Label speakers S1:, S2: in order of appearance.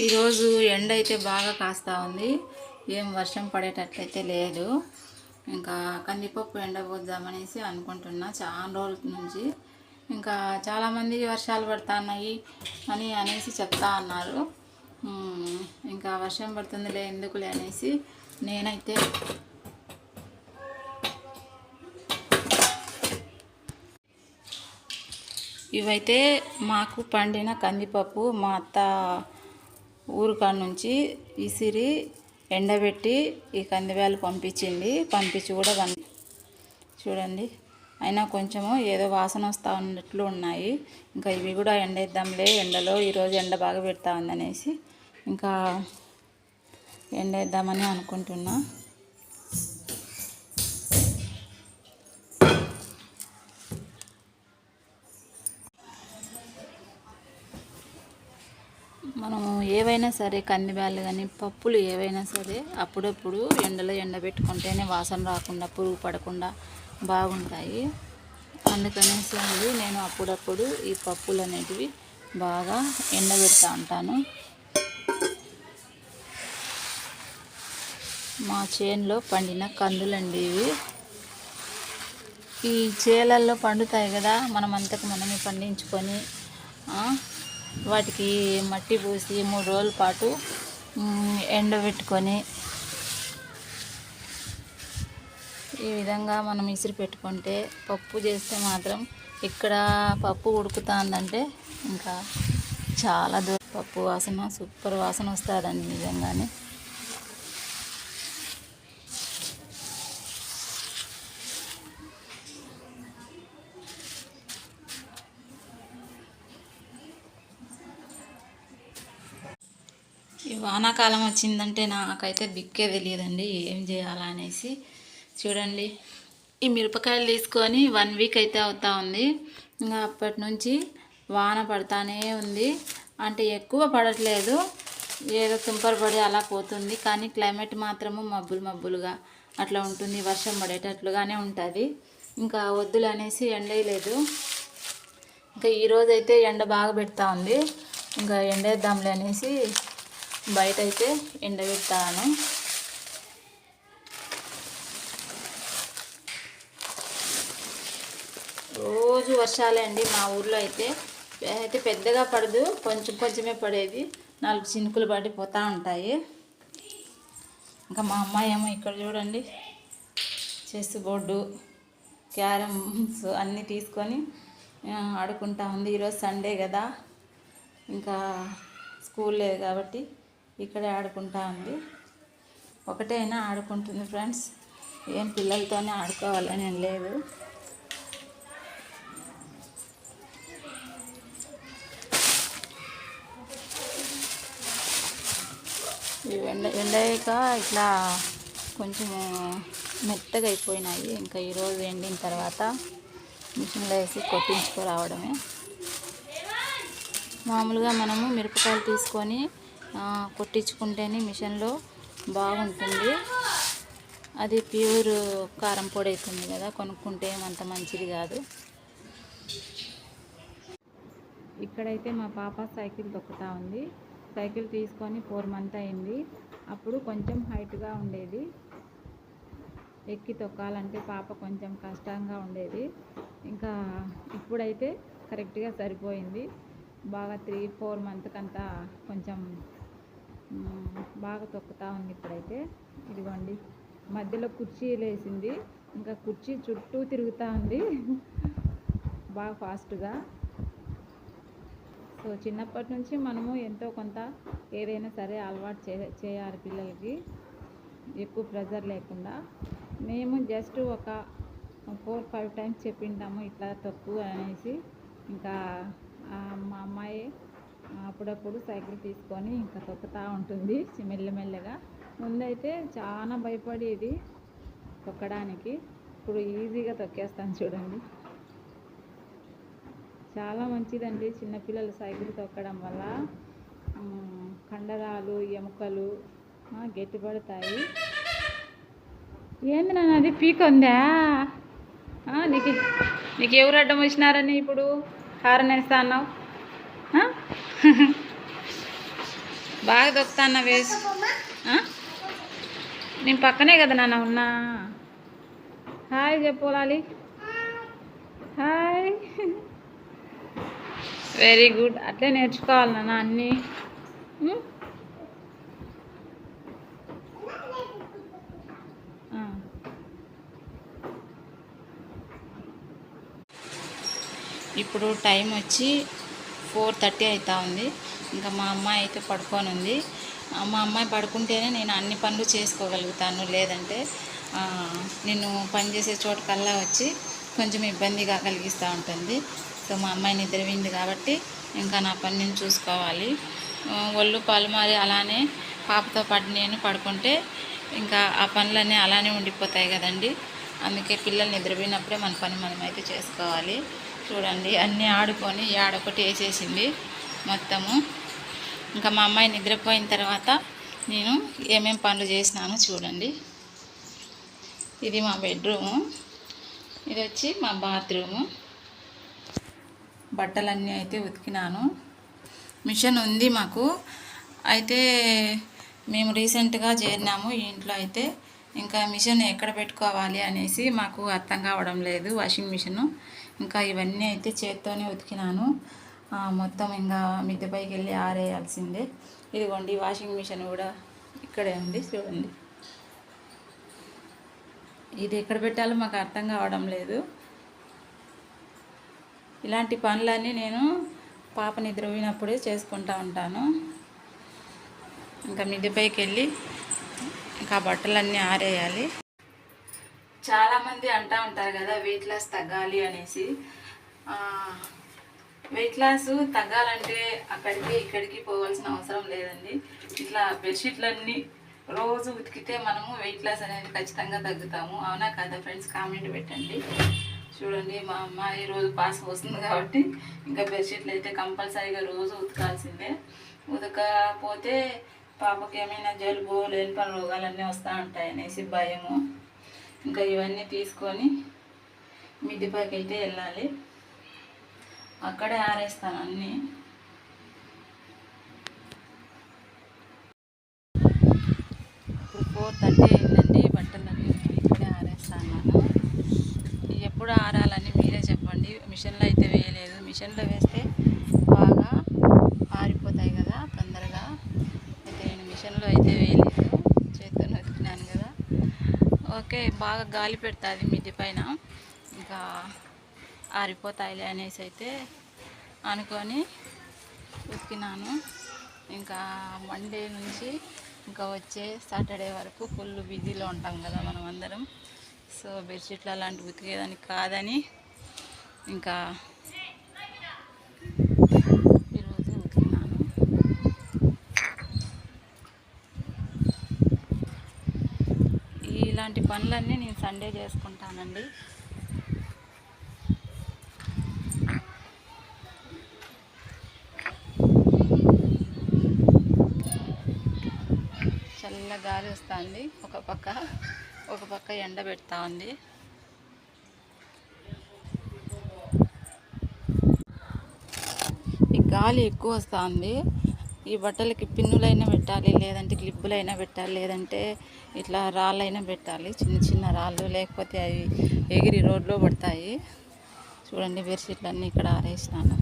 S1: ఈరోజు ఎండ అయితే బాగా కాస్తా ఉంది. ఏం వర్షం పడేటట్లయితే లేదు. ఇంకా కందిపప్పు ఎండబోద్దామనేసి అనుకుంటున్నా చాలా రోజుల నుంచి. ఇంకా చాలామంది వర్షాలు పడుతున్నాయి అని అనేసి చెప్తా అన్నారు. ఇంకా వర్షం పడుతుందిలే ఎందుకులే అనేసి నేనైతే ఇవైతే మాకు పండిన కందిపప్పు మా అత్త ఊరు కాడ నుంచి విసిరి ఎండబెట్టి ఈ కందివేలు పంపించింది. పంపించి కూడా చూడండి. అయినా కొంచెము ఏదో వాసన వస్తూ ఉన్నట్లు ఉన్నాయి. ఇంకా ఇవి కూడా ఎండేద్దాంలే ఎండలో ఈరోజు ఎండ బాగా పెడతా ఉందనేసి. ఇంకా ఎండేద్దామని అనుకుంటున్నా. ఏవైనా సరే కందిబ్యాలు కానీ పప్పులు ఏవైనా సరే అప్పుడప్పుడు ఎండలో ఎండబెట్టుకుంటేనే వాసన రాకుండా పురుగు పడకుండా బాగుంటాయి. అందుకనేసి అండి నేను అప్పుడప్పుడు ఈ పప్పులు అనేటివి బాగా ఎండబెడతా ఉంటాను. మా చేనులో పండిన కందులండి ఇవి. ఈ చేలల్లో పండుతాయి కదా మనం అంతకు మనమే పండించుకొని వాటికి మట్టి పూసి మూడు రోజుల పాటు ఎండబెట్టుకొని ఈ విధంగా మనం ఇసిరి పెట్టుకుంటే పప్పు చేస్తే మాత్రం ఇక్కడ పప్పు ఉడుకుతుందంటే ఇంకా చాలా దూరం. పప్పు వాసన సూపర్ వాసన వస్తుందండి నిజంగానే. ఈ వానాకాలం వచ్చిందంటే నాకైతే దిక్కే తెలియదండి ఏం చేయాలా అనేసి. చూడండి ఈ మిరపకాయలు తీసుకొని వన్ వీక్ అయితే అవుతా ఉంది. ఇంకా అప్పటి నుంచి వాన పడతానే ఉంది. అంటే ఎక్కువ పడట్లేదు. ఏదో తుంపర పడి అలా పోతుంది. కానీ క్లైమేట్ మాత్రము మబ్బులు మబ్బులుగా అట్లా ఉంటుంది. వర్షం పడేటట్లుగానే ఉంటుంది. ఇంకా వద్దులు అనేసి ఎండేయలేదు. ఇంకా ఈరోజైతే ఎండ బాగా పెడతా ఉంది. ఇంకా ఎండేద్దాంలే అనేసి బయట అయితే ఎండబెడతాను. రోజు వర్షాలే అండి మా ఊర్లో అయితే. అయితే పెద్దగా పడదు కొంచెం కొంచెమే పడేది. నాలుగు చినుకులు పడిపోతూ ఉంటాయి. ఇంకా మా అమ్మాయి ఏమో ఇక్కడ చూడండి చెస్ బోర్డు క్యారమ్స్ అన్నీ తీసుకొని ఆడుకుంటా ఉంది. ఈరోజు సండే కదా. ఇంకా స్కూల్ లేదు కాబట్టి ఇక్కడే ఆడుకుంటా ఉంది. ఒకటే అయినా ఆడుకుంటుంది ఫ్రెండ్స్. ఏం పిల్లలతోనే ఆడుకోవాలని ఏం లేదు. ఎండ ఎండయ్యాక ఇట్లా కొంచెం మెత్తగా అయిపోయినాయి. ఇంకా ఈరోజు ఎండిన తర్వాత మిషన్లో వేసి కొట్టించుకురావడమే. మామూలుగా మనము మిరపకాయలు తీసుకొని కొట్టించుకుంటేనే మిషన్లో బాగుంటుంది. అది ప్యూర్ కారం పొడి అవుతుంది కదా కొనుక్కుంటే ఏమంత మంచిది కాదు. ఇక్కడైతే మా పాప సైకిల్ తొక్కుతా ఉంది. సైకిల్ తీసుకొని ఫోర్ మంత్ అయింది. అప్పుడు కొంచెం హైట్గా ఉండేది. ఎక్కి తొక్కాలంటే పాప కొంచెం కష్టంగా ఉండేది. ఇంకా ఇప్పుడైతే కరెక్ట్గా సరిపోయింది. బాగా త్రీ ఫోర్ మంత్కంతా కొంచెం బాగా తొక్కుతా ఉంది ఇప్పుడైతే. ఇదిగోండి. మధ్యలో కుర్చీ లేసింది. ఇంకా కుర్చీ చుట్టూ తిరుగుతూ ఉంది. బాగా ఫాస్ట్గా. సో చిన్నప్పటి నుంచి మనము ఎంతో కొంత ఏదైనా సరే అలవాటు చే చేయాలి పిల్లలకి. ఎక్కువ ప్రెజర్ లేకుండా. మేము జస్ట్ ఒక ఫోర్ ఫైవ్ టైమ్స్ చెప్పింటాము ఇట్లా తక్కువ అనేసి. ఇంకా మా అమ్మాయి అప్పుడప్పుడు సైకిల్ తీసుకొని ఇంకా తొక్కుతూ ఉంటుంది మెల్లమెల్లగా. ముందైతే చాలా భయపడేది తొక్కడానికి. ఇప్పుడు ఈజీగా తొక్కేస్తాను చూడండి. చాలా మంచిదండి చిన్నపిల్లలు సైకిల్ తొక్కడం వల్ల. కండరాలు ఎముకలు గట్టిపడతాయి. ఏంది నాన్న అది పీక్ ఉందా? నీకు నీకు ఎవరు అడ్డం వచ్చినారని ఇప్పుడు హారనేస్తా అన్నావు? బాగా దొక్కుతాన్న వేసి. నేను పక్కనే కదా నాన్న ఉన్నా. హాయ్ చెప్పు హాయ్. వెరీ గుడ్ అట్లే నేర్చుకోవాలి నాన్న అన్నీ. ఇప్పుడు టైం వచ్చి ఫోర్ థర్టీ అవుతా ఉంది. ఇంకా మా అమ్మాయి అయితే పడుకొని ఉంది మా అమ్మాయి పడుకుంటేనే నేను అన్ని పనులు చేసుకోగలుగుతాను. లేదంటే నేను పనిచేసే చోటుకల్లా వచ్చి కొంచెం ఇబ్బందిగా కలిగిస్తూ ఉంటుంది. సో మా అమ్మాయి నిద్రపోయింది కాబట్టి ఇంకా నా పని నేను చూసుకోవాలి ఒళ్ళు పాలుమారి అలానే పాపతో పాటు నేను పడుకుంటే ఇంకా ఆ పనులన్నీ అలానే ఉండిపోతాయి కదండి. అందుకే పిల్లలు నిద్రపోయినప్పుడే మన పని మనమైతే చేసుకోవాలి. చూడండి అన్నీ ఆడుకొని ఆడొకటి వేసేసింది మొత్తము. ఇంకా మా అమ్మాయి నిద్రపోయిన తర్వాత నేను ఏమేం పనులు చేసినానో చూడండి. ఇది మా బెడ్రూము ఇది వచ్చి మా బాత్రూము. బట్టలన్నీ అయితే ఉతికినాను. మిషన్ ఉంది మాకు. అయితే మేము రీసెంట్గా చేరినాము ఈ ఇంట్లో అయితే. ఇంకా మిషన్ ఎక్కడ పెట్టుకోవాలి అనేసి మాకు అర్థం కావడం లేదు వాషింగ్ మిషను. ఇంకా ఇవన్నీ అయితే చేత్తోనే ఉతికినాను. మొత్తం ఇంకా మిద్దె పైకి వెళ్ళి ఆరేయాల్సిందే. ఇదిగోండి వాషింగ్ మిషన్ కూడా ఇక్కడే ఉంది చూడండి. ఇది ఎక్కడ పెట్టాలో మాకు అర్థం కావడం లేదు. ఇలాంటి పనులన్నీ నేను పాప నిద్ర పోయినప్పుడే చేసుకుంటూ ఉంటాను. ఇంకా మిద్దెపైకి వెళ్ళి ఇంకా బట్టలన్నీ ఆరేయాలి. చాలామంది అంటూ ఉంటారు కదా వెయిట్ లాస్ తగ్గాలి అనేసి. వెయిట్ లాస్ తగ్గాలంటే అక్కడికి ఇక్కడికి పోవాల్సిన అవసరం లేదండి. ఇట్లా బెడ్షీట్లన్నీ రోజు ఉతికితే మనము వెయిట్ లాస్ అనేది ఖచ్చితంగా తగ్గుతాము. అవునా కదా ఫ్రెండ్స్ కామెంట్ పెట్టండి. చూడండి మా అమ్మాయి రోజు పాస్ వస్తుంది కాబట్టి ఇంకా బెడ్షీట్లు అయితే కంపల్సరీగా రోజు ఉతకాల్సిందే. ఉతకపోతే పాపకి ఏమైనా జలుబు లేని పని రోగాలన్నీ వస్తూ ఉంటాయి అనేసి భయము. ఇంకా ఇవన్నీ తీసుకొని మిద్దిపైకి అయితే వెళ్ళాలి. అక్కడే ఆరేస్తాను అన్నీ. ఇప్పుడు ఫోర్ థర్టీ అయిందండి బట్టలన్నీ ఇక్కడే ఆరేస్తాను. ఎప్పుడు ఆరాలని మీరే చెప్పండి. మిషన్లో అయితే వేయలేదు. మిషన్లో వేస్తే బాగా గాలి పెడుతుంది మిద్ది పైన. ఇంకా ఆరిపోతాయిలే అనేసి అయితే అనుకొని ఉతికినాను. ఇంకా మండే నుంచి ఇంకా వచ్చే సాటర్డే వరకు ఫుల్ బిజీలో ఉంటాం కదా మనం అందరం సో బెడ్షీట్లు అలాంటివి ఉతికేదానికి కాదని ఇంకా ఈరోజు ఉతికినాను ఇలాంటి పనులన్నీ నేను సండే చేసుకుంటానండి. చల్ల గాలి వస్తుంది. ఒక పక్క ఒక పక్క ఎండ పెడతా ఉంది ఈ గాలి ఎక్కువ వస్తుంది. ఈ బట్టలకి పిన్నులైనా పెట్టాలి లేదంటే క్లిప్పులైనా పెట్టాలి లేదంటే ఇట్లా రాళ్ళైనా పెట్టాలి చిన్న చిన్న రాళ్ళు లేకపోతే అవి ఎగిరి రోడ్లో పడతాయి. చూడండి బెడ్షీట్లన్నీ ఇక్కడ ఆరేసినాను.